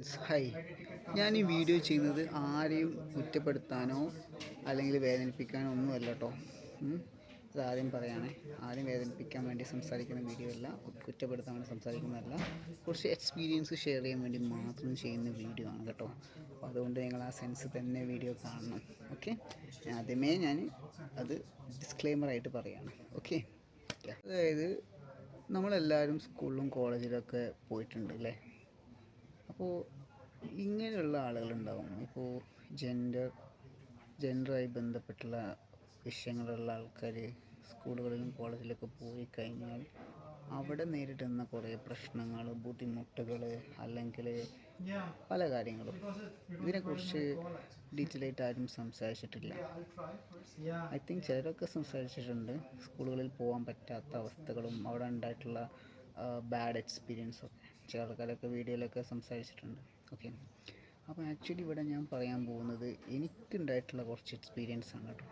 Hi. ഞാൻ ഈ video ചെയ്യുന്നത് ആരെയും കുറ്റപ്പെടുത്താനോ അല്ലെങ്കിൽ വേദനിപ്പിക്കാനോ ഒന്നും അല്ല കേട്ടോ അതാദ്യം പറയുകയാണേ ആരെയും വേദനിപ്പിക്കാൻ വേണ്ടി സംസാരിക്കുന്ന വീഡിയോ അല്ല കുറ്റപ്പെടുത്താൻ വേണ്ടി സംസാരിക്കുന്നതല്ല. കുറച്ച് എക്സ്പീരിയൻസ് ഷെയർ ചെയ്യാൻ വേണ്ടി മാത്രം ചെയ്യുന്ന വീഡിയോ ആണ് കേട്ടോ. അപ്പോൾ അതുകൊണ്ട് നിങ്ങൾ ആ സെൻസ് തന്നെ വീഡിയോ കാണണം. ഓക്കെ ആദ്യമേ ഞാൻ അത് ഡിസ്ക്ലെയിമറായിട്ട് പറയുകയാണ് ഓക്കെ അതായത് നമ്മളെല്ലാവരും സ്കൂളിലും കോളേജിലൊക്കെ പോയിട്ടുണ്ട് അല്ലേ? അപ്പോൾ ഇങ്ങനെയുള്ള ആളുകളുണ്ടാവും. ഇപ്പോൾ ജെൻഡർ ജെൻഡറായി ബന്ധപ്പെട്ടുള്ള വിഷയങ്ങളുള്ള ആൾക്കാർ സ്കൂളുകളിലും കോളേജിലൊക്കെ പോയി കഴിഞ്ഞാൽ അവിടെ നേരിടുന്ന കുറേ പ്രശ്നങ്ങൾ ബുദ്ധിമുട്ടുകൾ അല്ലെങ്കിൽ പല കാര്യങ്ങളും. ഇതിനെക്കുറിച്ച് ഡീറ്റെയിൽ ആയിട്ട് ആരും സംസാരിച്ചിട്ടില്ല. ഐ തിങ്ക് ചിലരൊക്കെ സംസാരിച്ചിട്ടുണ്ട്. സ്കൂളുകളിൽ പോകാൻ പറ്റാത്ത അവസ്ഥകളും അവിടെ ഉണ്ടായിട്ടുള്ള ബാഡ് എക്സ്പീരിയൻസും ഒക്കെ. ചില ആൾക്കാരൊക്കെ വീഡിയോയിലൊക്കെ സംസാരിച്ചിട്ടുണ്ട്. ഓക്കെ അപ്പോൾ ആക്ച്വലി ഇവിടെ ഞാൻ പറയാൻ പോകുന്നത് എനിക്കുണ്ടായിട്ടുള്ള കുറച്ച് എക്സ്പീരിയൻസ് ആണ് കേട്ടോ.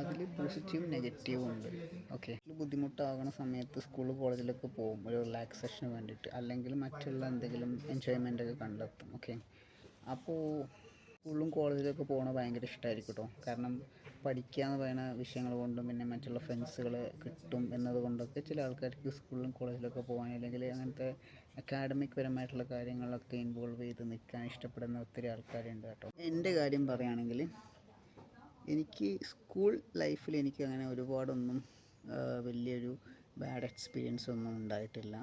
അതിൽ പോസിറ്റീവും നെഗറ്റീവും ഉണ്ട്. ഓക്കെ ബുദ്ധിമുട്ടാകുന്ന സമയത്ത് സ്കൂൾ കോളേജിലൊക്കെ പോകും ഒരു റിലാക്സേഷന് വേണ്ടിയിട്ട് അല്ലെങ്കിൽ മറ്റുള്ള എന്തെങ്കിലും എൻജോയ്മെന്റ് ഒക്കെ കണ്ടെത്തും. ഓക്കെ അപ്പോൾ സ്കൂളിലും കോളേജിലൊക്കെ പോകുന്നത് ഭയങ്കര ഇഷ്ടമായിരിക്കും കേട്ടോ കാരണം പഠിക്കുക എന്ന് പറയുന്ന വിഷയങ്ങൾ കൊണ്ടും പിന്നെ മറ്റുള്ള ഫ്രണ്ട്സുകൾ കിട്ടും എന്നതുകൊണ്ടൊക്കെ ചില ആൾക്കാർക്ക് സ്കൂളിലും കോളേജിലൊക്കെ പോകാൻ അല്ലെങ്കിൽ അങ്ങനത്തെ അക്കാഡമിക് പരമായിട്ടുള്ള കാര്യങ്ങളൊക്കെ ഇൻവോൾവ് ചെയ്ത് നിൽക്കാൻ ഇഷ്ടപ്പെടുന്ന ഒത്തിരി ആൾക്കാരുണ്ട് കേട്ടോ. എന്റെ കാര്യം പറയുകയാണെങ്കിൽ എനിക്ക് സ്കൂൾ ലൈഫിൽ എനിക്ക് അങ്ങനെ ഒരുപാടൊന്നും വലിയൊരു ബാഡ് എക്സ്പീരിയൻസ് ഒന്നും ഉണ്ടായിട്ടില്ല.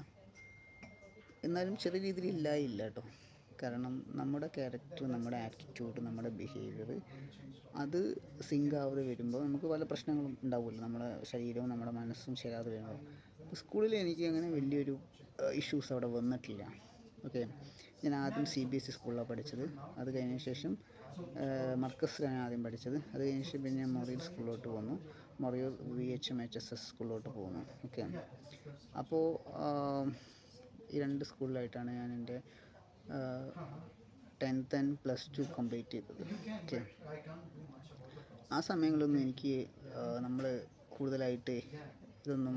എന്നാലും ചെറിയ രീതിയിൽ ഇല്ലായില്ല കേട്ടോ കാരണം നമ്മുടെ ക്യാരക്ടർ നമ്മുടെ ആറ്റിറ്റ്യൂഡ് നമ്മുടെ ബിഹേവിയർ അത് സിങ്ക് ആവാതെ വരുമ്പോൾ നമുക്ക് പല പ്രശ്നങ്ങളും ഉണ്ടാവുമല്ലോ. നമ്മുടെ ശരീരവും നമ്മുടെ മനസ്സും ചേരാതെ വരുമ്പോൾ. സ്കൂളിൽ എനിക്ക് അങ്ങനെ വലിയൊരു ഇഷ്യൂസ് അവിടെ വന്നിട്ടില്ല. ഓക്കെ ഞാൻ ആദ്യം സി ബി എസ് ഇ സ്കൂളിലാണ് പഠിച്ചത്. അത് കഴിഞ്ഞ ശേഷം മർക്കസിലാണ് ആദ്യം പഠിച്ചത്. അത് കഴിഞ്ഞ ശേഷം പിന്നെ ഞാൻ മൊറിയൂർ സ്കൂളിലോട്ട് പോന്നു. Moriyur V H M H S S സ്കൂളിലോട്ട് പോകുന്നു ഓക്കെ അപ്പോൾ ഈ രണ്ട് സ്കൂളിലായിട്ടാണ് ഞാൻ എന്റെ tenth and plus two complete ചെയ്തത്. ഓക്കെ. ആ സമയങ്ങളൊന്നും എനിക്ക് നമ്മൾ കൂടുതലായിട്ട് ഇതൊന്നും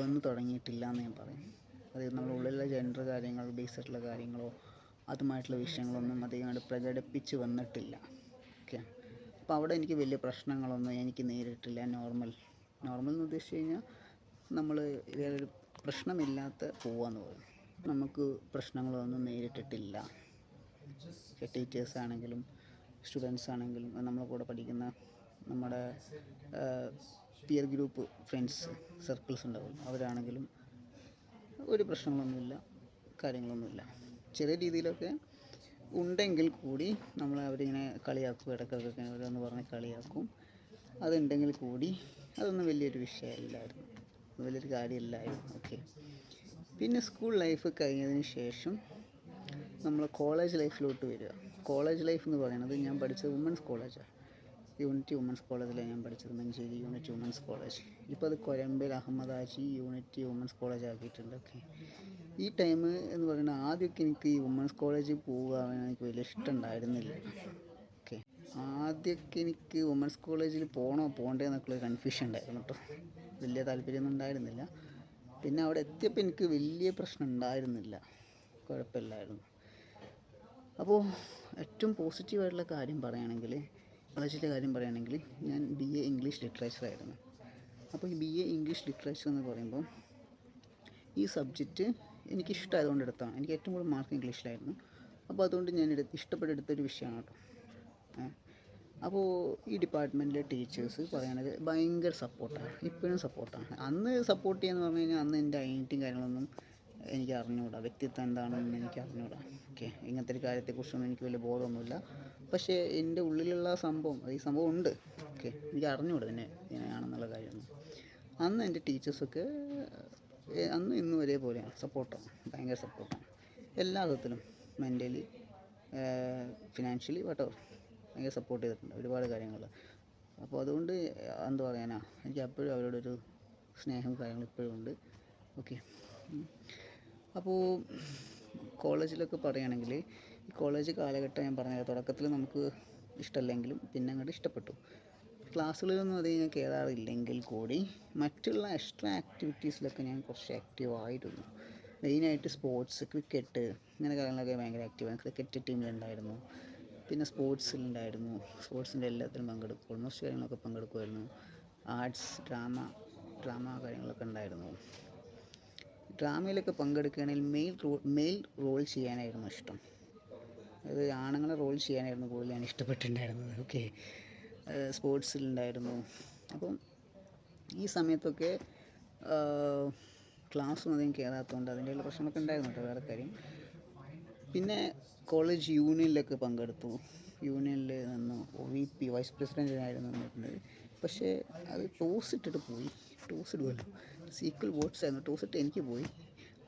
വന്നു തുടങ്ങിയിട്ടില്ല എന്ന് ഞാൻ പറയും. അതായത് നമ്മുടെ ഉള്ളിലുള്ള ജെൻഡർ കാര്യങ്ങൾ ബേസ് ആയിട്ടുള്ള കാര്യങ്ങളോ അതുമായിട്ടുള്ള വിഷയങ്ങളൊന്നും അധികമായിട്ട് പ്രകടിപ്പിച്ച് വന്നിട്ടില്ല. ഓക്കെ. അപ്പോൾ അവിടെ എനിക്ക് വലിയ പ്രശ്നങ്ങളൊന്നും എനിക്ക് നേരിട്ടില്ല. നോർമൽ നോർമൽ എന്ന് ഉദ്ദേശിച്ച് കഴിഞ്ഞാൽ നമ്മൾ വേറൊരു പ്രശ്നമില്ലാത്ത പോവാന്ന് പറയും. നമുക്ക് പ്രശ്നങ്ങളൊന്നും നേരിട്ടിട്ടില്ല. ടീച്ചേഴ്സ് ആണെങ്കിലും സ്റ്റുഡൻസ് ആണെങ്കിലും നമ്മളെ കൂടെ പഠിക്കുന്ന നമ്മുടെ പിയർ ഗ്രൂപ്പ് ഫ്രണ്ട്സ് സർക്കിൾസ് ഉണ്ടാവും. അവരാണെങ്കിലും ഒരു പ്രശ്നങ്ങളൊന്നുമില്ല കാര്യങ്ങളൊന്നുമില്ല. ചെറിയ രീതിയിലൊക്കെ ഉണ്ടെങ്കിൽ കൂടി നമ്മൾ അവരിങ്ങനെ കളിയാക്കും ഇടയ്ക്കൊക്കെ ഓരോന്ന് പറഞ്ഞ് കളിയാക്കും. അതുണ്ടെങ്കിൽ കൂടി അതൊന്നും വലിയൊരു വിഷയമല്ലായിരുന്നു. വലിയൊരു കാര്യമില്ലായിരുന്നു. ഓക്കെ പിന്നെ സ്കൂൾ ലൈഫ് കഴിഞ്ഞതിന് ശേഷം നമ്മൾ കോളേജ് ലൈഫിലോട്ട് വരിക. കോളേജ് ലൈഫ് എന്ന് പറയുന്നത് ഞാൻ പഠിച്ചത് വുമൻസ് കോളേജാണ് യൂണിറ്റി വുമൻസ് കോളേജിലാണ് ഞാൻ പഠിച്ചത് മഞ്ചേരി യൂണിറ്റ് വുമൻസ് കോളേജ് ഇപ്പോൾ അത് Korambel Ahammadaji unity women's college ആക്കിയിട്ടുണ്ട്. ഓക്കെ ഈ ടൈം എന്ന് പറയുന്നത് ആദ്യമൊക്കെ എനിക്ക് ഈ വുമൻസ് കോളേജിൽ പോവുക എനിക്ക് വലിയ ഇഷ്ടം ഉണ്ടായിരുന്നില്ല. ഓക്കെ ആദ്യമൊക്കെ എനിക്ക് വുമൻസ് കോളേജിൽ പോകണോ പോകണ്ടേ എന്നൊക്കെയുള്ള കൺഫ്യൂഷൻ ഉണ്ടായിരുന്നു കേട്ടോ വലിയ താല്പര്യമൊന്നും ഉണ്ടായിരുന്നില്ല. പിന്നെ അവിടെ എത്തിയപ്പോൾ എനിക്ക് വലിയ പ്രശ്നം ഉണ്ടായിരുന്നില്ല. കുഴപ്പമില്ലായിരുന്നു. അപ്പോൾ ഏറ്റവും പോസിറ്റീവായിട്ടുള്ള കാര്യം പറയുകയാണെങ്കിൽ കോളേജിലെ കാര്യം പറയുകയാണെങ്കിൽ ഞാൻ ബി എ ഇംഗ്ലീഷ് ലിറ്ററേച്ചർ ആയിരുന്നു. അപ്പോൾ ഈ ബി എ ഇംഗ്ലീഷ് ലിറ്ററേച്ചർ എന്ന് പറയുമ്പോൾ ഈ സബ്ജക്റ്റ് എനിക്ക് ഇഷ്ടമായതുകൊണ്ട് എടുത്താണ്. എനിക്ക് ഏറ്റവും കൂടുതൽ മാർക്ക് ഇംഗ്ലീഷിലായിരുന്നു അപ്പോൾ അതുകൊണ്ട് ഞാൻ എടുത്ത് ഇഷ്ടപ്പെട്ടെടുത്തൊരു വിഷയമാണ് കേട്ടോ. അപ്പോൾ ഈ ഡിപ്പാർട്ട്മെന്റിലെ ടീച്ചേഴ്സ് പറയുന്നത് ഭയങ്കര സപ്പോർട്ടാണ് ഇപ്പോഴും സപ്പോർട്ടാണ്. അന്ന് സപ്പോർട്ട് ചെയ്യുന്ന പറഞ്ഞു കഴിഞ്ഞാൽ അന്ന് എന്റെ ഐഡന്റിറ്റിയും കാര്യങ്ങളൊന്നും എനിക്ക് അറിഞ്ഞുകൂടാ വ്യക്തിത്വം എന്താണെന്ന് എനിക്ക് അറിഞ്ഞുകൂടാ ഓക്കെ ഇങ്ങനത്തെ ഒരു കാര്യത്തെക്കുറിച്ചൊന്നും എനിക്ക് വലിയ ബോധമൊന്നുമില്ല. പക്ഷേ എന്റെ ഉള്ളിലുള്ള സംഭവം ഈ സംഭവം ഉണ്ട്. ഓക്കെ എനിക്ക് അറിഞ്ഞുകൂടാ പിന്നെ ഇങ്ങനെയാണെന്നുള്ള കാര്യമൊന്നും അന്ന് എന്റെ ടീച്ചേഴ്സൊക്കെ അന്ന് ഇന്നും ഒരേപോലെയാണ്. സപ്പോർട്ടാണ് ഭയങ്കര സപ്പോർട്ടാണ്. എല്ലാ വിധത്തിലും മെന്റലി ഫിനാൻഷ്യലി വട്ടോ ഭയങ്കര സപ്പോർട്ട് ചെയ്തിട്ടുണ്ട് ഒരുപാട് കാര്യങ്ങൾ. അപ്പോൾ അതുകൊണ്ട് എന്താ പറയാനാ എനിക്ക് അപ്പോഴും അവരോടൊരു സ്നേഹം കാര്യങ്ങളും ഇപ്പോഴും ഉണ്ട്. ഓക്കെ അപ്പോൾ കോളേജിലൊക്കെ പറയുകയാണെങ്കിൽ ഈ കോളേജ് കാലഘട്ടം ഞാൻ പറഞ്ഞ തുടക്കത്തിൽ നമുക്ക് ഇഷ്ടമല്ലെങ്കിലും പിന്നെ അങ്ങോട്ട് ഇഷ്ടപ്പെട്ടു. ക്ലാസ്സുകളിലൊന്നും അത് ഞാൻ കയറാറില്ലെങ്കിൽ കൂടി മറ്റുള്ള എക്സ്ട്രാ ആക്ടിവിറ്റീസിലൊക്കെ ഞാൻ കുറച്ച് ആക്റ്റീവ് ആയിരുന്നു. മെയിനായിട്ട് സ്പോർട്സ് ക്രിക്കറ്റ് ഇങ്ങനെ കാര്യങ്ങളൊക്കെ ഭയങ്കര ആക്റ്റീവാണ് ക്രിക്കറ്റ് ടീമിലുണ്ടായിരുന്നു പിന്നെ സ്പോർട്സിലുണ്ടായിരുന്നു. സ്പോർട്സിന്റെ എല്ലാത്തിനും പങ്കെടുക്കും. ഓൾമോസ്റ്റ് കാര്യങ്ങളൊക്കെ പങ്കെടുക്കുമായിരുന്നു. ആർട്സ് ഡ്രാമ ഡ്രാമ കാര്യങ്ങളൊക്കെ ഉണ്ടായിരുന്നു. ഡ്രാമയിലൊക്കെ പങ്കെടുക്കുകയാണെങ്കിൽ മെയിൽ റോൾ മെയിൽ റോൾ ചെയ്യാനായിരുന്നു ഇഷ്ടം. അതായത് ആണുങ്ങളെ റോൾ ചെയ്യാനായിരുന്നു കൂടുതൽ ഞാൻ ഇഷ്ടപ്പെട്ടിട്ടുണ്ടായിരുന്നത്. ഓക്കെ. സ്പോർട്സിലുണ്ടായിരുന്നു. അപ്പം ഈ സമയത്തൊക്കെ ക്ലാസ്സും അധികം കയറാത്തതുകൊണ്ട് അതിന്റെയുള്ള പ്രശ്നമൊക്കെ ഉണ്ടായിരുന്നു കേട്ടോ. വേറെ കാര്യം. പിന്നെ കോളേജ് യൂണിയനിലൊക്കെ പങ്കെടുത്തു. യൂണിയനിൽ നിന്നു വി പി വൈസ് പ്രസിഡന്റിനായിരുന്നു നിന്നിട്ടുണ്ട് പക്ഷേ അത് ടോസ് ഇട്ടിട്ട് പോയി. ടോസ് ഇടുമല്ലോ സീക്വൽ വോട്ട്സ് ആയിരുന്നു. ടോസ് ഇട്ട് എനിക്ക് പോയി.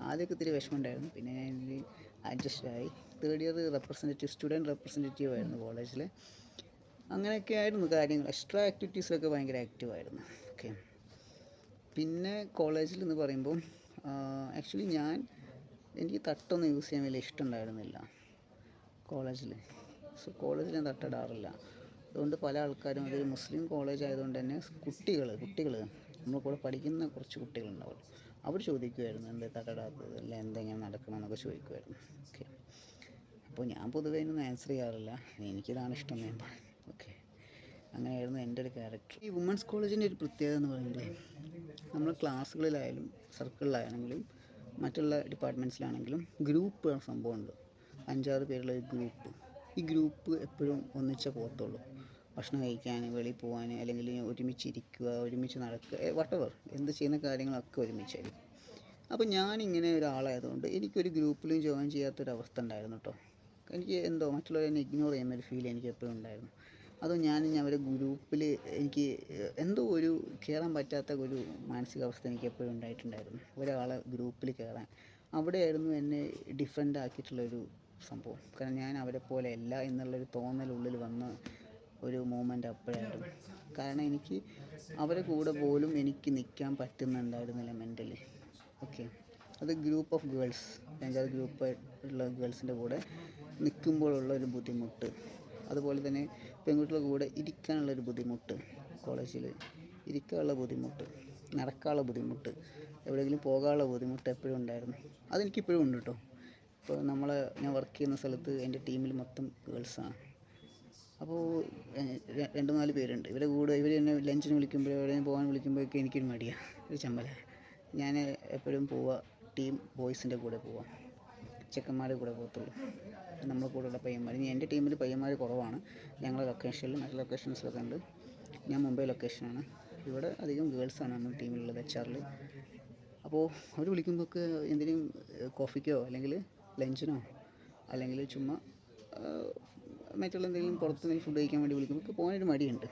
ആദ്യമൊക്കെ ഇത്തിരി വിഷമം ഉണ്ടായിരുന്നു പിന്നെ ഞാൻ അഡ്ജസ്റ്റ് ആയി. Third year representative student representative ആയിരുന്നു കോളേജിൽ അങ്ങനെയൊക്കെ ആയിരുന്നു കാര്യങ്ങൾ. എക്സ്ട്രാ ആക്ടിവിറ്റീസിലൊക്കെ ഭയങ്കര ആക്റ്റീവായിരുന്നു ഓക്കെ പിന്നെ കോളേജിൽ എന്ന് പറയുമ്പോൾ ആക്ച്വലി ഞാൻ എനിക്ക് തട്ടൊന്നും യൂസ് ചെയ്യാൻ വലിയ ഇഷ്ടമുണ്ടായിരുന്നില്ല കോളേജിൽ സോ കോളേജിൽ ഞാൻ തട്ടിടാറില്ല. അതുകൊണ്ട് പല ആൾക്കാരും അതൊരു മുസ്ലിം കോളേജ് ആയതുകൊണ്ട് തന്നെ കുട്ടികൾ കുട്ടികൾ നമ്മുടെ കൂടെ പഠിക്കുന്ന കുറച്ച് കുട്ടികളുണ്ടാവും അവർ ചോദിക്കുമായിരുന്നു എന്താ തട്ടിടാത്തത്? അല്ല എന്തെങ്ങനെ നടക്കണമെന്നൊക്കെ ചോദിക്കുമായിരുന്നു ഓക്കെ. അപ്പോൾ ഞാൻ പൊതുവേ ഒന്നും ആൻസർ ചെയ്യാറില്ല. എനിക്കിതാണ് ഇഷ്ടം ഞാൻ ഓക്കെ. അങ്ങനെയായിരുന്നു എന്റെ ഒരു ക്യാരക്ടർ ഈ വുമൻസ് കോളേജിന്റെ ഒരു പ്രത്യേകത എന്ന് പറയുന്നത് നമ്മൾ ക്ലാസ്സുകളിലായാലും സർക്കിളിലാണെങ്കിലും മറ്റുള്ള ഡിപ്പാർട്ട്മെന്റ്സിലാണെങ്കിലും ഗ്രൂപ്പ് സംഭവമുണ്ട്. അഞ്ചാറ് പേരുള്ള ഒരു ഗ്രൂപ്പ്. ഈ ഗ്രൂപ്പ് എപ്പോഴും ഒന്നിച്ചേ പോകത്തുള്ളൂ. ഭക്ഷണം കഴിക്കാൻ വെളിയിൽ പോകാൻ അല്ലെങ്കിൽ ഒരുമിച്ചിരിക്കുക ഒരുമിച്ച് നടക്കുക വട്ടവർ എന്ത് ചെയ്യുന്ന കാര്യങ്ങളൊക്കെ ഒരുമിച്ചായിരിക്കും. അപ്പോൾ ഞാനിങ്ങനെ ഒരാളായതുകൊണ്ട് എനിക്കൊരു ഗ്രൂപ്പിലും ജോയിൻ ചെയ്യാത്തൊരവസ്ഥ ഉണ്ടായിരുന്നു കേട്ടോ എനിക്ക് എന്തോ മറ്റുള്ളവരെ ഇഗ്നോർ ചെയ്യുന്നൊരു ഫീൽ എനിക്ക് എപ്പോഴും ഉണ്ടായിരുന്നു. അതോ ഞാൻ ഞാൻ ഒരു ഗ്രൂപ്പിൽ എനിക്ക് എന്തോ ഒരു കയറാൻ പറ്റാത്ത ഒരു മാനസികാവസ്ഥ എനിക്ക് എപ്പോഴും ഉണ്ടായിട്ടുണ്ടായിരുന്നു. ഒരാളെ ഗ്രൂപ്പിൽ കയറാൻ അവിടെയായിരുന്നു എന്നെ ഡിഫറെന്റ് ആക്കിയിട്ടുള്ളൊരു സംഭവം. കാരണം ഞാൻ അവരെ പോലെ അല്ല എന്നുള്ളൊരു തോന്നലുള്ളിൽ വന്ന ഒരു മൂമെന്റ് അപ്പോഴായിരുന്നു. കാരണം എനിക്ക് അവരെ കൂടെ പോലും എനിക്ക് നിൽക്കാൻ പറ്റുന്നുണ്ടായിരുന്നില്ല മെന്റലി. ഓക്കെ. അത് ഗ്രൂപ്പ് ഓഫ് ഗേൾസ് അഞ്ചാറ് ഗ്രൂപ്പ് ഉള്ള ഗേൾസിന്റെ കൂടെ നിൽക്കുമ്പോഴുള്ള ഒരു ബുദ്ധിമുട്ട്. അതുപോലെ തന്നെ പെൺകുട്ടികളുടെ കൂടെ ഇരിക്കാനുള്ളൊരു ബുദ്ധിമുട്ട് കോളേജിൽ ഇരിക്കാനുള്ള ബുദ്ധിമുട്ട് നടക്കാനുള്ള ബുദ്ധിമുട്ട് എവിടെയെങ്കിലും പോകാനുള്ള ബുദ്ധിമുട്ട് എപ്പോഴും ഉണ്ടായിരുന്നു. അതെനിക്കിപ്പോഴും ഉണ്ട് കേട്ടോ ഇപ്പോൾ നമ്മൾ ഞാൻ വർക്ക് ചെയ്യുന്ന സ്ഥലത്ത് എന്റെ ടീമിൽ മൊത്തം ഗേൾസാണ് അപ്പോൾ രണ്ട് നാല് പേരുണ്ട്. ഇവരെ കൂടെ ഇവർ എന്നെ ലഞ്ചിന് വിളിക്കുമ്പോൾ എവിടെയും പോകാൻ വിളിക്കുമ്പോഴൊക്കെ എനിക്കൊരു മടിയാണ് ഒരു ചമ്മല. ഞാൻ എപ്പോഴും പോവുക ടീം ബോയ്സിന്റെ കൂടെ പോവാം. ചെക്കന്മാരുടെ കൂടെ പോകത്തുള്ളൂ. നമ്മൾ കൂടെയുള്ള പയ്യന്മാർ ഇനി എന്റെ ടീമിൽ പയ്യന്മാർ കുറവാണ്. ഞങ്ങളുടെ ലൊക്കേഷനിൽ മറ്റു ലൊക്കേഷൻസിലൊക്കെ ഉണ്ട്. ഞാൻ മുംബൈ ലൊക്കേഷനാണ് ഇവിടെ അധികം ഗേൾസാണ് നമ്മുടെ ടീമിലുള്ളത് എച്ച് ആറിൽ അപ്പോൾ അവർ വിളിക്കുമ്പോഴൊക്കെ എന്തിനും കോഫിക്കോ അല്ലെങ്കിൽ ലഞ്ചിനോ അല്ലെങ്കിൽ ചുമ്മാ മറ്റുള്ള എന്തെങ്കിലും പുറത്ത് നിന്ന് ഫുഡ് കഴിക്കാൻ വേണ്ടി വിളിക്കുമ്പോൾ പോകാനൊരു മടിയുണ്ട്.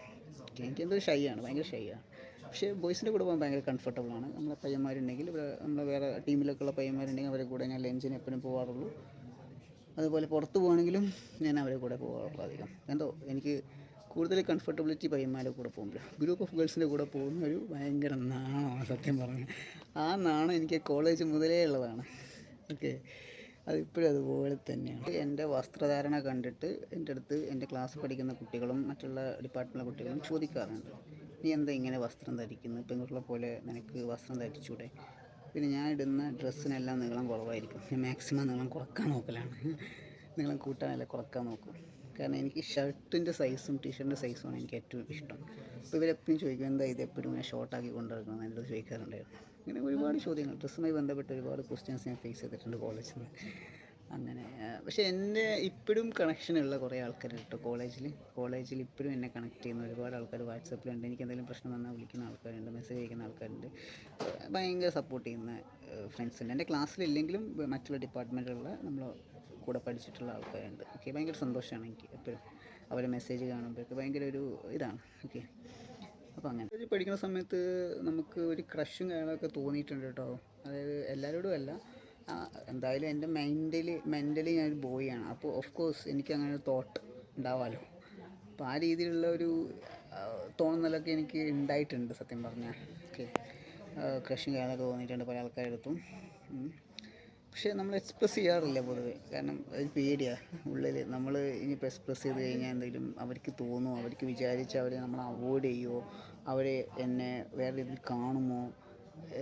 എനിക്ക് എന്തോ ഷൈ ആണ് ഭയങ്കര ഷൈ ആണ് പക്ഷേ ബോയ്സിന്റെ കൂടെ പോകാൻ ഭയങ്കര കംഫർട്ടബിൾ ആണ്. നമ്മളെ പയ്യന്മാരുണ്ടെങ്കിൽ ഇവിടെ നമ്മളെ വേറെ ടീമിലൊക്കെ ഉള്ള പയ്യന്മാരുണ്ടെങ്കിൽ അവരെ കൂടെ ഞാൻ ലഞ്ചിന് എപ്പോഴും പോകാറുള്ളൂ അതുപോലെ പുറത്ത് പോകണമെങ്കിലും ഞാൻ അവരെ കൂടെ പോകാറുള്ളൂ അധികം. എന്തോ എനിക്ക് കൂടുതൽ കംഫർട്ടബിലിറ്റി പയ്യന്മാരുടെ കൂടെ പോകുമ്പോൾ ഗ്രൂപ്പ് ഓഫ് ഗേൾസിന്റെ കൂടെ പോകുന്ന ഒരു ഭയങ്കര നാണമാണ് സത്യം പറഞ്ഞു ആ നാണം എനിക്ക് കോളേജ് മുതലേ ഉള്ളതാണ്. ഓക്കെ. അതിപ്പോഴും അതുപോലെ തന്നെയാണ്. എന്റെ വസ്ത്രധാരണ കണ്ടിട്ട് എന്റെ അടുത്ത് എന്റെ ക്ലാസ് പഠിക്കുന്ന കുട്ടികളും മറ്റുള്ള ഡിപ്പാർട്ട്മെന്റിലെ കുട്ടികളും ചോദിക്കാറുണ്ട്. നീ എന്താ ഇങ്ങനെ വസ്ത്രം ധരിക്കുന്നത് പെൺകുട്ടികളെ പോലെ നിനക്ക് വസ്ത്രം ധരിച്ചൂടെ? പിന്നെ ഞാൻ ഇടുന്ന ഡ്രസ്സിനെല്ലാം നീളം കുറവായിരിക്കും. ഞാൻ മാക്സിമം നീളം കുറയ്ക്കാൻ നോക്കലാണ്. നീളം കൂട്ടാനല്ല കുറയ്ക്കാൻ നോക്കും. കാരണം എനിക്ക് ഷർട്ടിന്റെ സൈസും ടീഷർട്ടിന്റെ സൈസുമാണ് എനിക്ക് ഏറ്റവും ഇഷ്ടം. അപ്പോൾ ഇവരെപ്പോഴും ചോദിക്കും എന്താ ഇത്? എപ്പോഴും ഇങ്ങനെ ഷോർട്ടാക്കി കൊണ്ടുവരണം എന്നോട് ചോദിക്കാറുണ്ടായിരുന്നു. ഇങ്ങനെ ഒരുപാട് ചോദ്യങ്ങൾ. ഡ്രസ്സുമായി ബന്ധപ്പെട്ട് ഒരുപാട് ക്വസ്റ്റ്യൻസ് ഞാൻ ഫേസ് ചെയ്തിട്ടുണ്ട് കോളേജിൽ നിന്ന് അങ്ങനെ പക്ഷെ എന്റെ ഇപ്പോഴും കണക്ഷൻ ഉള്ള കുറേ ആൾക്കാരുണ്ട് കേട്ടോ കോളേജിൽ കോളേജിൽ ഇപ്പോഴും എന്നെ കണക്ട് ചെയ്യുന്ന ഒരുപാട് ആൾക്കാർ വാട്സപ്പിലുണ്ട്. എനിക്ക് എന്തെങ്കിലും പ്രശ്നം വന്നാൽ വിളിക്കുന്ന ആൾക്കാരുണ്ട് മെസ്സേജ് അയക്കുന്ന ആൾക്കാരുണ്ട്. ഭയങ്കര സപ്പോർട്ട് ചെയ്യുന്ന ഫ്രണ്ട്സ് ഉണ്ട്. എന്റെ ക്ലാസ്സിലില്ലെങ്കിലും മറ്റുള്ള ഡിപ്പാർട്ട്മെന്റിലുള്ള നമ്മൾ കൂടെ പഠിച്ചിട്ടുള്ള ആൾക്കാരുണ്ട്. ഓക്കെ ഭയങ്കര സന്തോഷമാണ് എനിക്ക് എപ്പോഴും. അവരെ മെസ്സേജ് കാണുമ്പോഴൊക്കെ ഭയങ്കര ഒരു ഇതാണ്. ഓക്കെ അപ്പോൾ അങ്ങനെ. പഠിക്കുന്ന സമയത്ത് നമുക്ക് ഒരു ക്രഷും കാര്യങ്ങളൊക്കെ തോന്നിയിട്ടുണ്ട് കേട്ടോ. അതായത് എല്ലാവരോടും അല്ല. എന്തായാലും എന്റെ മെന്റലി മെന്റലി ഞാനൊരു ബോയിയാണ് അപ്പോൾ ഓഫ് കോഴ്സ് എനിക്ക് അങ്ങനെ ഒരു തോട്ട് ഉണ്ടാവാമല്ലോ അപ്പോൾ ആ രീതിയിലുള്ള ഒരു തോന്നലൊക്കെ എനിക്ക് ഉണ്ടായിട്ടുണ്ട് സത്യം പറഞ്ഞാൽ ഓക്കെ. ക്രഷും കാര്യങ്ങളൊക്കെ തോന്നിയിട്ടുണ്ട് പല ആൾക്കാരെടുത്തും. പക്ഷേ നമ്മൾ എക്സ്പ്രസ് ചെയ്യാറില്ല പൊതുവെ. കാരണം അത് പേടിയാണ് ഉള്ളിൽ നമ്മൾ ഇനിയിപ്പോൾ എക്സ്പ്രസ് ചെയ്ത് കഴിഞ്ഞാൽ എന്തെങ്കിലും അവർക്ക് തോന്നുമോ അവർക്ക് വിചാരിച്ച് അവരെ നമ്മൾ അവോയ്ഡ് ചെയ്യുമോ അവരെ എന്നെ വേറെ രീതിയിൽ കാണുമോ?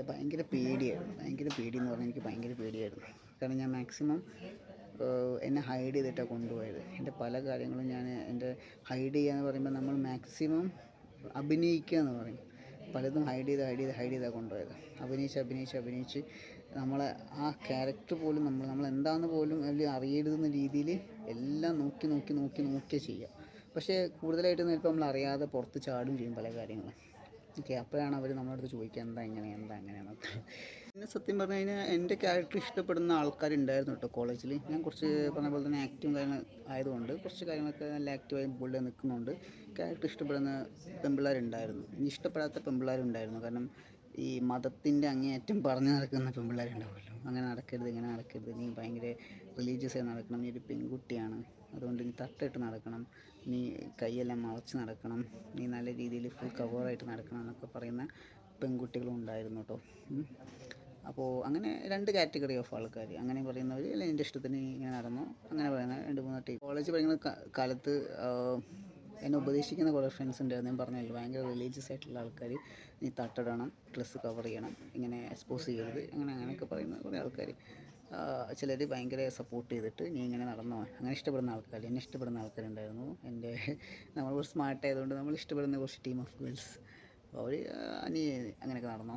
ഭയങ്കര പേടിയായിരുന്നു. ഭയങ്കര പേടി എന്ന് പറഞ്ഞാൽ എനിക്ക് ഭയങ്കര പേടിയായിരുന്നു. കാരണം ഞാൻ മാക്സിമം എന്നെ ഹൈഡ് ചെയ്തിട്ടാണ് കൊണ്ടുപോയത്. എന്റെ പല കാര്യങ്ങളും ഞാൻ എന്റെ ഹൈഡ് ചെയ്യുക എന്ന് പറയുമ്പോൾ നമ്മൾ മാക്സിമം അഭിനയിക്കുക എന്ന് പറയും. പലതും ഹൈഡ് ചെയ്ത് ഹൈഡ് ചെയ്ത് ഹൈഡ് ചെയ്താണ് കൊണ്ടുപോയത്. അഭിനയിച്ച് അഭിനയിച്ച് അഭിനയിച്ച് നമ്മളെ ആ ക്യാരക്ടർ പോലും നമ്മൾ നമ്മൾ എന്താണെന്ന് പോലും അതിൽ അറിയരുതെന്ന രീതിയിൽ എല്ലാം നോക്കി നോക്കി നോക്കി നോക്കിയേ ചെയ്യുക പക്ഷേ കൂടുതലായിട്ട് ചിലപ്പോൾ നമ്മൾ അറിയാതെ പുറത്ത് ചാടും ചെയ്യും പല കാര്യങ്ങളും. ഓക്കെ അപ്പോഴാണ് അവർ നമ്മുടെ അടുത്ത് ചോദിക്കുക എന്താ എങ്ങനെ എന്താ എങ്ങനെയാണെന്നൊക്കെ പിന്നെ സത്യം പറഞ്ഞു കഴിഞ്ഞാൽ എന്റെ ക്യാരക്ടർ ഇഷ്ടപ്പെടുന്ന ആൾക്കാരുണ്ടായിരുന്നു കേട്ടോ കോളേജിൽ ഞാൻ കുറച്ച് പറഞ്ഞ പോലെ തന്നെ ആക്റ്റീവ് കാര്യങ്ങൾ ആയതുകൊണ്ട് കുറച്ച് കാര്യങ്ങളൊക്കെ നല്ല ആക്റ്റീവായി ബോൾഡ് നിൽക്കുന്നുണ്ട്. ക്യാരക്ടർ ഇഷ്ടപ്പെടുന്ന പെമ്പിള്ളേരുണ്ടായിരുന്നു. ഇനി ഇഷ്ടപ്പെടാത്ത പെമ്പിള്ളേരുണ്ടായിരുന്നു. കാരണം ഈ മതത്തിന്റെ അങ്ങേയറ്റം പറഞ്ഞു നടക്കുന്ന പെമ്പിള്ളേരുണ്ടാവുമല്ലോ. അങ്ങനെ നടക്കരുത് ഇങ്ങനെ നടക്കരുത്. നീ ഭയങ്കര റിലീജിയസായി നടക്കണം. നീ ഒരു പെൺകുട്ടിയാണ്. അതുകൊണ്ട് നീ തട്ടിട്ട് നടക്കണം. നീ കൈയെല്ലാം മറച്ച് നടക്കണം. നീ നല്ല രീതിയിൽ ഫുൾ കവറായിട്ട് നടക്കണം എന്നൊക്കെ പറയുന്ന പെൺകുട്ടികളും ഉണ്ടായിരുന്നു കേട്ടോ. അപ്പോൾ അങ്ങനെ രണ്ട് കാറ്റഗറി ഓഫ് ആൾക്കാർ അങ്ങനെ പറയുന്നവർ അല്ലെങ്കിൽ എന്റെ ഇഷ്ടത്തിന് ഇങ്ങനെ നടന്നു. അങ്ങനെ പറയുന്ന രണ്ട് മൂന്ന് ടീം കോളേജ് പഠിക്കുന്ന കാലത്ത് എന്നെ ഉപദേശിക്കുന്ന കുറേ ഫ്രണ്ട്സ് ഉണ്ടായിരുന്നു ഞാൻ പറഞ്ഞല്ലോ ഭയങ്കര റിലീജിയസ് ആയിട്ടുള്ള ആൾക്കാർ നീ തട്ടിടണം ഡ്രസ്സ് കവർ ചെയ്യണം ഇങ്ങനെ എക്സ്പോസ് ചെയ്യരുത്. അങ്ങനെ അങ്ങനെയൊക്കെ പറയുന്ന കുറേ ആൾക്കാർ ചിലർ ഭയങ്കര സപ്പോർട്ട് ചെയ്തിട്ട് നീ ഇങ്ങനെ നടന്നോ? അങ്ങനെ ഇഷ്ടപ്പെടുന്ന ആൾക്കാർ എന്നെ ഇഷ്ടപ്പെടുന്ന ആൾക്കാരുണ്ടായിരുന്നു. എന്റെ നമ്മൾ കുറച്ച് സ്മാർട്ട് ആയതുകൊണ്ട് നമ്മൾ ഇഷ്ടപ്പെടുന്ന കുറച്ച് ടീം ഓഫ് ഗേൾസ് അവർ നീ അങ്ങനെയൊക്കെ നടന്നോ?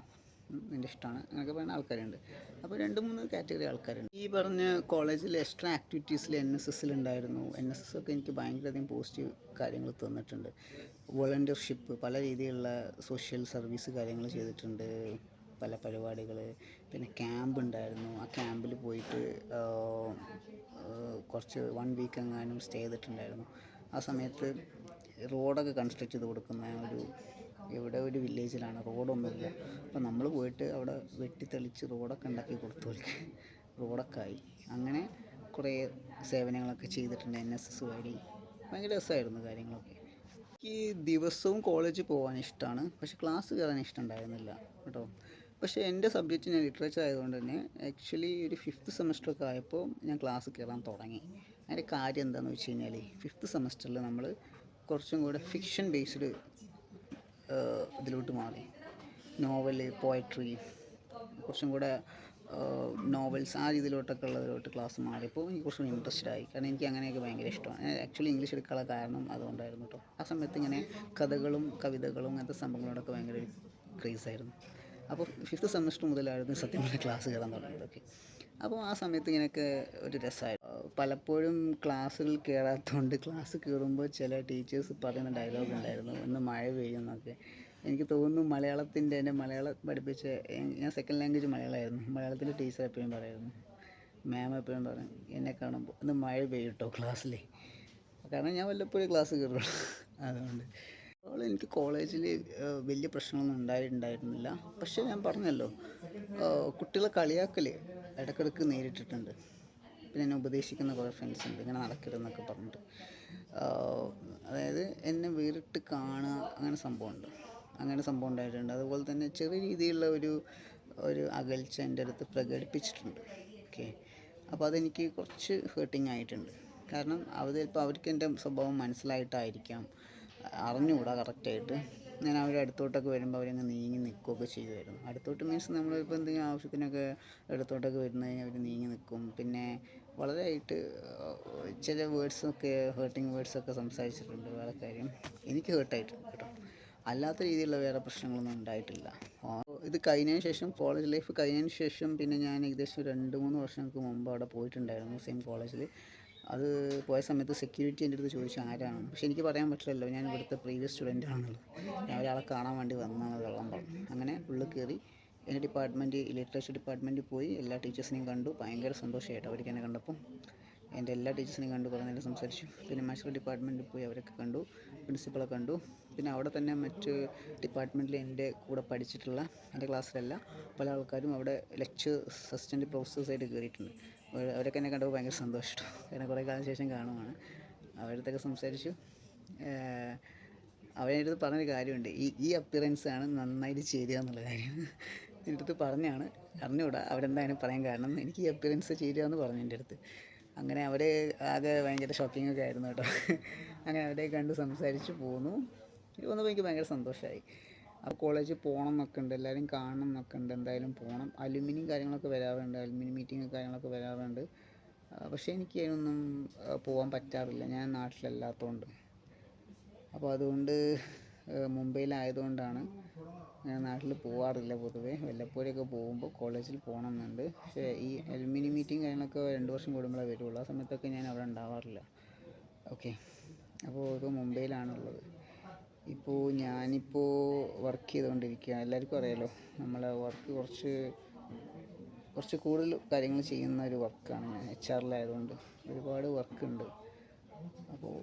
നിന്റെ ഇഷ്ടമാണ് അങ്ങനെയൊക്കെ പറയുന്ന ആൾക്കാരുണ്ട്. അപ്പോൾ രണ്ട് മൂന്ന് കാറ്റഗറി ആൾക്കാരുണ്ട്. ഈ പറഞ്ഞ കോളേജിൽ എക്സ്ട്രാ ആക്ടിവിറ്റീസിൽ എൻ എസ് എസിലുണ്ടായിരുന്നു എൻ എസ് എസ് ഒക്കെ എനിക്ക് ഭയങ്കരധികം പോസിറ്റീവ് കാര്യങ്ങൾ തന്നിട്ടുണ്ട്. വോളണ്ടിയർഷിപ്പ് പല രീതിയിലുള്ള സോഷ്യൽ സർവീസ് കാര്യങ്ങൾ ചെയ്തിട്ടുണ്ട്. പല പരിപാടികൾ പിന്നെ ക്യാമ്പ് ഉണ്ടായിരുന്നു. ആ ക്യാമ്പിൽ പോയിട്ട് കുറച്ച് വൺ വീക്ക് എങ്ങാനും സ്റ്റേ ചെയ്തിട്ടുണ്ടായിരുന്നു. ആ സമയത്ത് റോഡൊക്കെ കൺസ്ട്രക്ട് ചെയ്ത് കൊടുക്കുന്ന ഒരു ഇവിടെ ഒരു വില്ലേജിലാണ് റോഡൊന്നുമില്ല. അപ്പോൾ നമ്മൾ പോയിട്ട് അവിടെ വെട്ടിത്തെളിച്ച് റോഡൊക്കെ ഉണ്ടാക്കി കൊടുത്തു റോഡൊക്കെ ആയി. അങ്ങനെ കുറേ സേവനങ്ങളൊക്കെ ചെയ്തിട്ടുണ്ട് എൻ എസ് എസ് വഴി. ഭയങ്കര രസമായിരുന്നു കാര്യങ്ങളൊക്കെ. എനിക്ക് ദിവസവും കോളേജിൽ പോകാൻ ഇഷ്ടമാണ് പക്ഷെ ക്ലാസ് കയറാൻ ഇഷ്ടമുണ്ടായിരുന്നില്ല കേട്ടോ. പക്ഷേ എന്റെ സബ്ജക്റ്റ് ഞാൻ ലിറ്ററേച്ചർ ആയതുകൊണ്ട് തന്നെ ആക്ച്വലി ഒരു ഫിഫ്ത്ത് സെമസ്റ്റർ ഒക്കെ ആയപ്പോൾ ഞാൻ ക്ലാസ് കയറാൻ തുടങ്ങി. അതിന്റെ കാര്യം എന്താണെന്ന് വെച്ച് കഴിഞ്ഞാൽ ഫിഫ്ത്ത് സെമസ്റ്ററിൽ നമ്മൾ കുറച്ചും കൂടെ ഫിക്ഷൻ ബേസ്ഡ് ഇതിലോട്ട് മാറി. നോവൽ പോയട്രി കുറച്ചും കൂടെ നോവൽസ് ആ രീതിയിലോട്ടൊക്കെ ഉള്ളതിലോട്ട് ക്ലാസ് മാറിയപ്പോൾ എനിക്ക് കുറച്ചും കൂടി ഇൻട്രസ്റ്റഡ് ആയി. കാരണം എനിക്ക് അങ്ങനെയൊക്കെ ഭയങ്കര ഇഷ്ടമാണ്. ആക്ച്വലി ഇംഗ്ലീഷ് എടുക്കാനുള്ള കാരണം അതുകൊണ്ടായിരുന്നു കേട്ടോ ആ സമയത്ത് ഇങ്ങനെ കഥകളും കവിതകളും അങ്ങനത്തെ സംഭവങ്ങളോടൊക്കെ ഭയങ്കര ക്രേസ് ആയിരുന്നു. അപ്പോൾ ഫിഫ്ത്ത് സെമസ്റ്റർ മുതലായിരുന്നു സത്യം പറഞ്ഞ ക്ലാസ് കയറാൻ തുടങ്ങിയതൊക്കെ. അപ്പോൾ ആ സമയത്ത് ഇങ്ങനെയൊക്കെ ഒരു രസമായിരുന്നു. പലപ്പോഴും ക്ലാസ്സുകൾ കയറാത്തതുകൊണ്ട് ക്ലാസ് കയറുമ്പോൾ ചില ടീച്ചേഴ്സ് പറയുന്ന ഡയലോഗ് ഉണ്ടായിരുന്നു ഒന്ന് മഴ പെയ്യുന്നൊക്കെ എനിക്ക് തോന്നുന്നു മലയാളത്തിന്റെ എന്റെ മലയാളം പഠിപ്പിച്ച ഞാൻ സെക്കൻഡ് ലാംഗ്വേജ് മലയാളമായിരുന്നു മലയാളത്തിന്റെ ടീച്ചർ എപ്പോഴും പറയുന്നു മാം എപ്പോഴും പറയും എന്നെ കാണുമ്പോൾ ഒന്ന് മഴ പെയ്യട്ടോ ക്ലാസ്സിൽ കാരണം ഞാൻ വല്ലപ്പോഴും ക്ലാസ് കയറുള്ളൂ. അതുകൊണ്ട് അപ്പോൾ എനിക്ക് കോളേജിൽ വലിയ പ്രശ്നമൊന്നും ഉണ്ടായിട്ടുണ്ടായിരുന്നില്ല. പക്ഷേ ഞാൻ പറഞ്ഞല്ലോ കുട്ടികളെ കളിയാക്കൽ ഇടയ്ക്കിടയ്ക്ക് നേരിട്ടിട്ടുണ്ട്. പിന്നെ എന്നെ ഉപദേശിക്കുന്ന കുറേ ഫ്രണ്ട്സ് ഉണ്ട് ഇങ്ങനെ നടക്കരുതെന്നൊക്കെ പറഞ്ഞിട്ട്. അതായത് എന്നെ വേറിട്ട് കാണുക അങ്ങനെ സംഭവമുണ്ട്. അങ്ങനെ സംഭവം ഉണ്ടായിട്ടുണ്ട്. അതുപോലെ തന്നെ ചെറിയ രീതിയിലുള്ള ഒരു ഒരു അകൽച്ച എന്റെ അടുത്ത് പ്രകടിപ്പിച്ചിട്ടുണ്ട്. ഓക്കെ. അപ്പോൾ അതെനിക്ക് കുറച്ച് ഹേർട്ടിങ് ആയിട്ടുണ്ട്. കാരണം അവർ ചിലപ്പോൾ അവർക്ക് എന്റെ സ്വഭാവം മനസ്സിലായിട്ടായിരിക്കാം. അറിഞ്ഞുകൂടാ കറക്റ്റായിട്ട്. ഞാൻ അവരുടെ അടുത്തോട്ടൊക്കെ വരുമ്പോൾ അവരങ്ങ് നീങ്ങി നിൽക്കുകയൊക്കെ ചെയ്യുമായിരുന്നു അടുത്തോട്ട് മീൻസ് നമ്മളിപ്പോൾ എന്തെങ്കിലും ആവശ്യത്തിനൊക്കെ അടുത്തോട്ടൊക്കെ വരുന്ന അവർ നീങ്ങി നിൽക്കും പിന്നെ വളരെയായിട്ട് ചില വേർഡ്സൊക്കെ ഹേർട്ടിങ് വേർഡ്സൊക്കെ സംസാരിച്ചിട്ടുണ്ട് വേറെ കാര്യം. എനിക്ക് ഹേർട്ടായിട്ടുണ്ട് കേട്ടോ. അല്ലാത്ത രീതിയിലുള്ള വേറെ പ്രശ്നങ്ങളൊന്നും ഉണ്ടായിട്ടില്ല. ഇത് കഴിഞ്ഞതിന് ശേഷം കോളേജ് ലൈഫ് കഴിഞ്ഞതിന് ശേഷം പിന്നെ ഞാൻ ഏകദേശം രണ്ട് മൂന്ന് വർഷങ്ങൾക്ക് മുമ്പ് അവിടെ പോയിട്ടുണ്ടായിരുന്നു സെയിം കോളേജിൽ അത് പോയ സമയത്ത് സെക്യൂരിറ്റി എന്റെ അടുത്ത് ചോദിച്ചു ആരാണ്. പക്ഷെ എനിക്ക് പറയാൻ പറ്റില്ലല്ലോ ഞാൻ ഇവിടുത്തെ പ്രീവിയസ് സ്റ്റുഡന്റ് ആണല്ലോ. ഞാൻ ഒരാളെ കാണാൻ വേണ്ടി വന്നതാണ് വെള്ളം പറഞ്ഞു. അങ്ങനെ ഉള്ളിൽ കയറി എന്റെ ഡിപ്പാർട്ട്മെന്റ് ലിറ്ററേച്ചർ ഡിപ്പാർട്ട്മെന്റിൽ പോയി. എല്ലാ ടീച്ചേഴ്സിനെയും കണ്ടു. ഭയങ്കര സന്തോഷമായിട്ട് അവർക്ക് എന്നെ കണ്ടപ്പം എന്റെ എല്ലാ ടീച്ചേഴ്സിനെയും കണ്ടു കുറേ നേരം സംസാരിച്ചു. പിന്നെ മാസ്റ്റർ ഡിപ്പാർട്ട്മെന്റിൽ പോയി അവരൊക്കെ കണ്ടു പ്രിൻസിപ്പളെ കണ്ടു. പിന്നെ അവിടെ തന്നെ മറ്റ് ഡിപ്പാർട്ട്മെന്റിൽ എന്റെ കൂടെ പഠിച്ചിട്ടുള്ള എന്റെ ക്ലാസ്സിലല്ല പല ആൾക്കാരും അവിടെ ലെക്ചർ അസിസ്റ്റന്റ് പ്രൊഫസേഴ്സായിട്ട് കയറിയിട്ടുണ്ട്. അവരൊക്കെ എന്നെ കണ്ടപ്പോൾ ഭയങ്കര സന്തോഷിച്ചു കാരണം കുറേ കാലം ശേഷം കാണുവാണ്. അവരടുത്തൊക്കെ സംസാരിച്ചു. അടുത്ത് പറഞ്ഞൊരു കാര്യമുണ്ട്. ഈ ഈ അപ്പിയറൻസ് ആണ് നന്നായിട്ട് ചേരുക എന്നുള്ള കാര്യം. എന്റെ അടുത്ത് പറഞ്ഞാണ് അറിഞ്ഞുകൂടാ അവരെന്തായാലും പറയാൻ കാരണം. എനിക്ക് ഈ അപ്പിയറൻസ് ചേരുക എന്ന് പറഞ്ഞു എന്റെ അടുത്ത് അങ്ങനെ അവർ ആകെ ഭയങ്കര ഷോക്കിംഗ് ഒക്കെ ആയിരുന്നു കേട്ടോ. അങ്ങനെ അവരെ കണ്ട് സംസാരിച്ച് പോന്നു. ഇത് വന്നപ്പോൾ എനിക്ക് ഭയങ്കര സന്തോഷമായി ആ കോളേജിൽ പോകണം എന്നൊക്കെ ഉണ്ട്. എല്ലാവരും കാണണം എന്നൊക്കെ ഉണ്ട്. എന്തായാലും പോകണം അലുമിനിയും കാര്യങ്ങളൊക്കെ വരാറുണ്ട്. അലുമിനി മീറ്റിംഗ് കാര്യങ്ങളൊക്കെ വരാറുണ്ട്. പക്ഷേ എനിക്ക് അതിനൊന്നും പോകാൻ പറ്റാറില്ല. ഞാൻ നാട്ടിലല്ലാത്തതുകൊണ്ട് അപ്പോൾ അതുകൊണ്ട് മുംബൈയിലായതുകൊണ്ടാണ് ഞാൻ നാട്ടിൽ പോകാറില്ല പൊതുവേ. വല്ലപ്പോഴൊക്കെ പോകുമ്പോൾ കോളേജിൽ പോകണം എന്നുണ്ട് പക്ഷേ ഈ അലുമിനി മീറ്റിംഗ് കാര്യങ്ങളൊക്കെ രണ്ട് വർഷം കൂടുമ്പോഴേ വരുള്ളൂ. ആ സമയത്തൊക്കെ ഞാൻ അവിടെ ഉണ്ടാവാറില്ല. ഓക്കെ. അപ്പോൾ ഇപ്പോൾ മുംബൈയിലാണുള്ളത്. ഇപ്പോൾ ഞാനിപ്പോൾ വർക്ക് ചെയ്തുകൊണ്ടിരിക്കുകയാണ് എല്ലാവർക്കും അറിയാലോ നമ്മൾ വർക്ക് കുറച്ച് കുറച്ച് കൂടുതൽ കാര്യങ്ങൾ ചെയ്യുന്ന ഒരു വർക്കാണ് ഞാൻ എച്ച് ആറിലായതുകൊണ്ട് ഒരുപാട് വർക്ക് ഉണ്ട്. അപ്പോൾ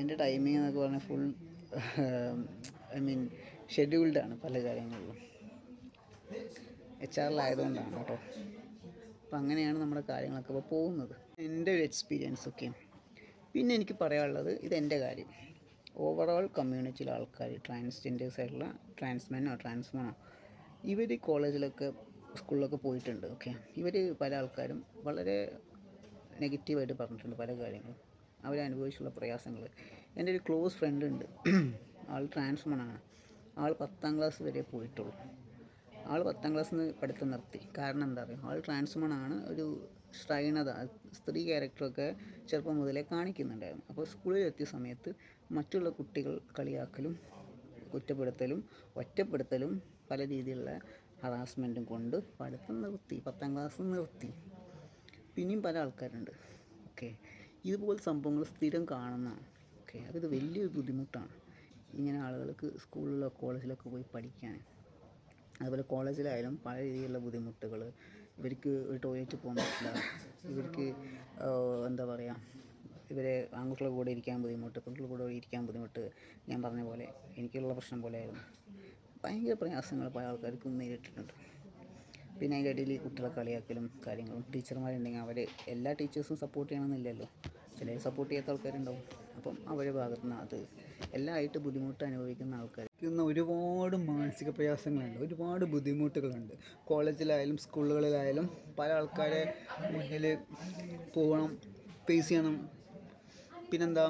എന്റെ ടൈമിംഗ് എന്നൊക്കെ പറഞ്ഞാൽ ഫുൾ ഐ മീൻ ഷെഡ്യൂൾഡ് ആണ് പല കാര്യങ്ങളിലും. എച്ച് ആറിലായതുകൊണ്ടാണ് കേട്ടോ. അപ്പം അങ്ങനെയാണ് നമ്മുടെ കാര്യങ്ങളൊക്കെ ഇപ്പോൾ പോകുന്നത്. എന്റെ ഒരു എക്സ്പീരിയൻസ് ഒക്കെ. പിന്നെ എനിക്ക് പറയാനുള്ളത് ഇത് കാര്യം. ഓവറോൾ കമ്മ്യൂണിറ്റിയിലെ ആൾക്കാർ ട്രാൻസ്ജെൻഡേഴ്സ് ആയിട്ടുള്ള ട്രാൻസ്മെനോ ട്രാൻസ്മനോ ഇവർ കോളേജിലൊക്കെ സ്കൂളിലൊക്കെ പോയിട്ടുണ്ട് ഓക്കെ ഇവർ പല ആൾക്കാരും വളരെ നെഗറ്റീവായിട്ട് പറഞ്ഞിട്ടുണ്ട് പല കാര്യങ്ങളും. അവരനുഭവിച്ചുള്ള പ്രയാസങ്ങൾ എന്റെ ഒരു ക്ലോസ് ഫ്രണ്ട് ഉണ്ട്. ആൾ ട്രാൻസ്മനാണ് ആൾ പത്താം ക്ലാസ് വരെ പോയിട്ടുള്ളൂ. ആൾ പത്താം ക്ലാസ് നിന്ന് പഠിത്തം നിർത്തി. കാരണം എന്താ പറയുക ആൾ ട്രാൻസ്മൺ ഒരു ശ്രൈണത സ്ത്രീ ക്യാരക്ടറൊക്കെ ചെറുപ്പം മുതലേ കാണിക്കുന്നുണ്ടായിരുന്നു. അപ്പോൾ സ്കൂളിൽ എത്തിയ സമയത്ത് മറ്റുള്ള കുട്ടികൾ കളിയാക്കലും കുറ്റപ്പെടുത്തലും ഒറ്റപ്പെടുത്തലും പല രീതിയിലുള്ള ഹറാസ്മെന്റും കൊണ്ട് പഠിത്തം നിർത്തി പത്താം ക്ലാസ് നിർത്തി. പിന്നെയും പല ആൾക്കാരുണ്ട്. ഓക്കെ ഇതുപോലെ സംഭവങ്ങൾ സ്ഥിരം കാണുന്നതാണ് ഓക്കെ അതൊരു വലിയൊരു ബുദ്ധിമുട്ടാണ്. ഇങ്ങനെ ആളുകൾക്ക് സ്കൂളിലോ കോളേജിലൊക്കെ പോയി പഠിക്കാൻ. അതുപോലെ കോളേജിലായാലും പല രീതിയിലുള്ള ബുദ്ധിമുട്ടുകൾ ഇവർക്ക് ഒരു ടോയ്ലറ്റ് പോകാൻ പറ്റില്ല. ഇവർക്ക് എന്താ പറയുക ഇവരെ ആൺകുട്ടികളുടെ കൂടെ ഇരിക്കാൻ ബുദ്ധിമുട്ട് പെൺകുട്ടികളുടെ കൂടെ ഇരിക്കാൻ ബുദ്ധിമുട്ട് ഞാൻ പറഞ്ഞ പോലെ എനിക്കുള്ള പ്രശ്നം പോലെ ആയിരുന്നു ഭയങ്കര പ്രയാസങ്ങൾ പല ആൾക്കാർക്കും നേരിട്ടിട്ടുണ്ട്. പിന്നെ അതിന്റെ ഇടയിൽ കുട്ടികളെ കളിയാക്കലും കാര്യങ്ങളും ടീച്ചർമാരുണ്ടെങ്കിൽ അവർ എല്ലാ ടീച്ചേഴ്സും സപ്പോർട്ട് ചെയ്യണമെന്നില്ലല്ലോ. ചിലർ സപ്പോർട്ട് ചെയ്യാത്ത ആൾക്കാരുണ്ടാവും. അപ്പം അവരുടെ ഭാഗത്തു നിന്ന് അത് എല്ലാമായിട്ട് ബുദ്ധിമുട്ട് അനുഭവിക്കുന്ന ആൾക്കാർ ഇന്ന് ഒരുപാട് മാനസിക പ്രയാസങ്ങളുണ്ട് ഒരുപാട് ബുദ്ധിമുട്ടുകളുണ്ട്. കോളേജിലായാലും സ്കൂളുകളിലായാലും പല ആൾക്കാരെ മുന്നിൽ പോകണം ഫേസ് ചെയ്യണം പിന്നെന്താ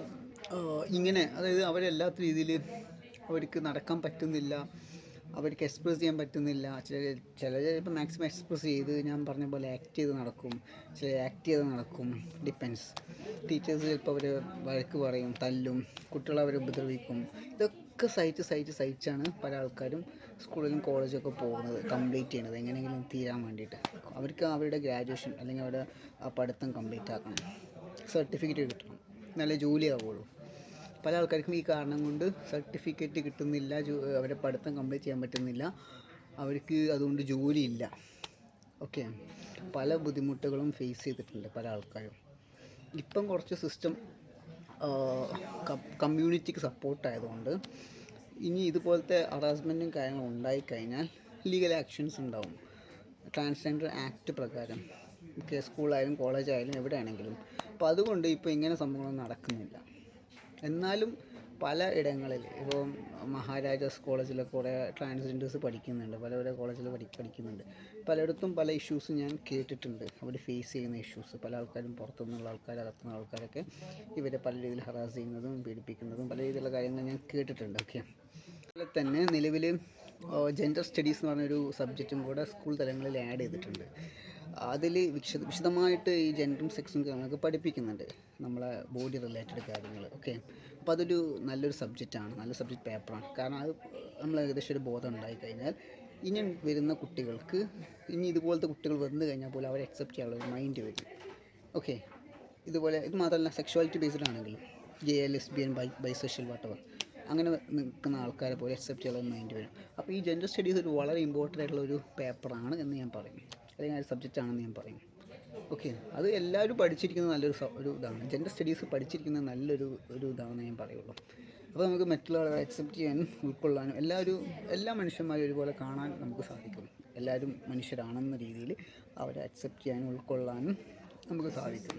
ഇങ്ങനെ അതായത് അവരെല്ലാത്ത രീതിയിൽ അവർക്ക് നടക്കാൻ പറ്റുന്നില്ല അവർക്ക് എക്സ്പ്രസ് ചെയ്യാൻ പറ്റുന്നില്ല. ചില ചില ചിലപ്പോൾ മാക്സിമം എക്സ്പ്രസ് ചെയ്ത് ഞാൻ പറഞ്ഞ പോലെ ആക്ട് ചെയ്ത് നടക്കും. ചില ആക്ട് ചെയ്ത് നടക്കും. ഡിപ്പെൻസ് ടീച്ചേഴ്സ് ചിലപ്പോൾ അവർ വഴക്ക് പറയും തല്ലും കുട്ടികളെ അവരെ ഉപദ്രവിക്കും. ഇതൊക്കെ സഹിച്ച് സഹിച്ച് സഹിച്ചാണ് പല ആൾക്കാരും സ്കൂളിലും കോളേജൊക്കെ പോകുന്നത് കംപ്ലീറ്റ് ചെയ്യണത് എങ്ങനെയെങ്കിലും തീരാൻ വേണ്ടിയിട്ട്. അവർക്ക് അവരുടെ ഗ്രാജുവേഷൻ അല്ലെങ്കിൽ അവരുടെ പഠിത്തം കംപ്ലീറ്റ് ആക്കണം. സർട്ടിഫിക്കറ്റ് കിട്ടണം. നല്ല ജോലിയാവുള്ളൂ പല ആൾക്കാർക്കും ഈ കാരണം കൊണ്ട് സർട്ടിഫിക്കറ്റ് കിട്ടുന്നില്ല അവരെ പഠിത്തം കംപ്ലീറ്റ് ചെയ്യാൻ പറ്റുന്നില്ല. അവർക്ക് അതുകൊണ്ട് ജോലിയില്ല. ഓക്കെ പല ബുദ്ധിമുട്ടുകളും ഫേസ് ചെയ്തിട്ടുണ്ട് പല ആൾക്കാരും. ഇപ്പം കുറച്ച് സിസ്റ്റം കമ്മ്യൂണിറ്റിക്ക് സപ്പോർട്ടായതുകൊണ്ട് ഇനി ഇതുപോലത്തെ ഹറാസ്മെന്റും കാര്യങ്ങളും ഉണ്ടായിക്കഴിഞ്ഞാൽ ലീഗൽ ആക്ഷൻസ് ഉണ്ടാവും. ട്രാൻസ്ജെൻഡർ ആക്ട് പ്രകാരം. സ്കൂളായാലും കോളേജായാലും എവിടെയാണെങ്കിലും. അപ്പോൾ അതുകൊണ്ട് ഇപ്പോൾ ഇങ്ങനെ സംഭവങ്ങളൊന്നും നടക്കുന്നില്ല. എന്നാലും പല ഇടങ്ങളിൽ ഇപ്പോൾ മഹാരാജാസ് കോളേജിലൊക്കെ കുറേ ട്രാൻസ്ജെൻഡേഴ്സ് പഠിക്കുന്നുണ്ട്. പല പല കോളേജിൽ പഠി പഠിക്കുന്നുണ്ട്. പലയിടത്തും പല ഇഷ്യൂസ് ഞാൻ കേട്ടിട്ടുണ്ട്. അവർ ഫേസ് ചെയ്യുന്ന ഇഷ്യൂസ്. പല ആൾക്കാരും പുറത്തുനിന്നുള്ള ആൾക്കാർ അകത്തുനിന്നുള്ള ആൾക്കാരൊക്കെ ഇവരെ പല രീതിയിൽ ഹറാസ് ചെയ്യുന്നതും പീഡിപ്പിക്കുന്നതും പല രീതിയിലുള്ള കാര്യങ്ങൾ ഞാൻ കേട്ടിട്ടുണ്ട്. ഓക്കെ. അതുപോലെ തന്നെ നിലവിൽ ജെൻഡർ സ്റ്റഡീസ് എന്ന് പറഞ്ഞൊരു സബ്ജക്റ്റും കൂടെ സ്കൂൾ തലങ്ങളിൽ ആഡ് ചെയ്തിട്ടുണ്ട്. അതിൽ വിശദ വിശദമായിട്ട് ഈ ജെൻഡറും സെക്സും കാര്യങ്ങളൊക്കെ പഠിപ്പിക്കുന്നുണ്ട്. നമ്മളെ ബോഡി റിലേറ്റഡ് കാര്യങ്ങൾ ഓക്കെ അപ്പോൾ അതൊരു നല്ലൊരു സബ്ജക്റ്റാണ് നല്ല സബ്ജക്റ്റ് പേപ്പറാണ് കാരണം അത് നമ്മൾ ഏകദേശം ഒരു ബോധം ഉണ്ടായി കഴിഞ്ഞാൽ ഇനി വരുന്ന കുട്ടികൾക്ക് ഇനി ഇതുപോലത്തെ കുട്ടികൾ വന്നു കഴിഞ്ഞാൽ പോലും അവരെ അക്സെപ്റ്റ് ചെയ്യാനുള്ള ഒരു മൈൻഡ് വരും. ഓക്കെ ഇതുപോലെ ഇത് മാത്രമല്ല സെക്ഷുവാലിറ്റി ബേസ്ഡ് ആണെങ്കിലും J S B lesbian bi bisexual whatever അങ്ങനെ നിൽക്കുന്ന ആൾക്കാരെ പോലെ അക്സെപ്റ്റ് ചെയ്യാനുള്ള മൈൻഡ് വരും. അപ്പോൾ ഈ ജെൻഡർ സ്റ്റഡീസ് ഒരു വളരെ ഇമ്പോർട്ടന്റ് ആയിട്ടുള്ള ഒരു പേപ്പറാണ് എന്ന് ഞാൻ പറയും. അല്ലെങ്കിൽ ഒരു സബ്ജക്റ്റ് ആണെന്ന് ഞാൻ പറയും. ഓക്കെ അത് എല്ലാവരും പഠിച്ചിരിക്കുന്നത് നല്ലൊരു ഒരു ഇതാണ്. ജെൻഡർ സ്റ്റഡീസ് പഠിച്ചിരിക്കുന്നത് നല്ലൊരു ഒരു ഇതാണെന്ന് ഞാൻ പറയുള്ളൂ. അപ്പോൾ നമുക്ക് മറ്റുള്ളവരെ അക്സെപ്റ്റ് ചെയ്യാനും ഉൾക്കൊള്ളാനും എല്ലാവരും എല്ലാ മനുഷ്യന്മാരും ഒരുപോലെ കാണാൻ നമുക്ക് സാധിക്കും. എല്ലാവരും മനുഷ്യരാണെന്ന രീതിയിൽ അവരെ അക്സെപ്റ്റ് ചെയ്യാനും ഉൾക്കൊള്ളാനും നമുക്ക് സാധിക്കും.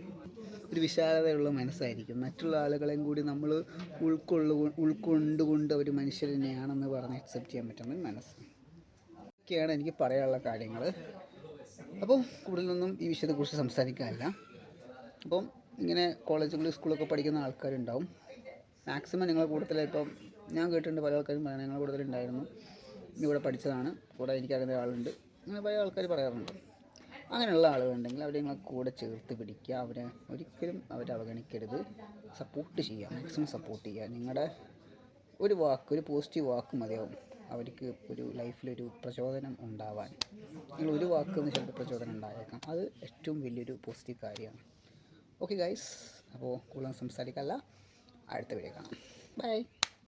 ഒരു വിശാലതയുള്ള മനസ്സായിരിക്കും. മറ്റുള്ള ആളുകളെയും കൂടി നമ്മൾ ഉൾക്കൊള്ളു ഉൾക്കൊണ്ടുകൊണ്ട് അവർ മനുഷ്യർ തന്നെയാണെന്ന് പറഞ്ഞ് അക്സെപ്റ്റ് ചെയ്യാൻ പറ്റുന്ന ഒരു മനസ്സ്. ഒക്കെയാണ് എനിക്ക് പറയാനുള്ള കാര്യങ്ങൾ അപ്പോൾ കൂടുതലൊന്നും ഈ വിഷയത്തെക്കുറിച്ച് സംസാരിക്കാനില്ല. അപ്പം ഇങ്ങനെ കോളേജുകളിൽ സ്കൂളൊക്കെ പഠിക്കുന്ന ആൾക്കാരുണ്ടാവും. മാക്സിമം നിങ്ങൾ കൂട്ടത്തിൽ ഇപ്പം ഞാൻ കേട്ടിട്ടുണ്ട് പല ആൾക്കാരും പറയുന്നത് ഞങ്ങളുടെ കൂടുതലുണ്ടായിരുന്നു ഇവിടെ പഠിച്ചതാണ്. കൂടെ എനിക്കറിയുന്ന ആളുണ്ട് അങ്ങനെ പല ആൾക്കാർ പറയാറുണ്ട്. അങ്ങനെയുള്ള ആളുകളുണ്ടെങ്കിൽ അവരെ നിങ്ങളെ കൂടെ ചേർത്ത് പിടിക്കുക. അവരെ ഒരിക്കലും അവരെ അവഗണിക്കരുത്. സപ്പോർട്ട് ചെയ്യുക. മാക്സിമം സപ്പോർട്ട് ചെയ്യുക. നിങ്ങളുടെ ഒരു വാക്ക് ഒരു പോസിറ്റീവ് വാക്ക് മതിയാവും. അവർക്ക് ഒരു ലൈഫിലൊരു പ്രചോദനം ഉണ്ടാവാൻ. നിങ്ങൾ ഒരു വാക്ക് എന്ന് ചിലപ്പോൾ പ്രചോദനം ഉണ്ടായേക്കാം. അത് ഏറ്റവും വലിയൊരു പോസിറ്റീവ് കാര്യമാണ്. ഓക്കെ ഗൈസ് അപ്പോൾ കൂടുതൽ സംസാരിക്കല്ല അടുത്ത വീഡിയോ കാണാം. ബൈ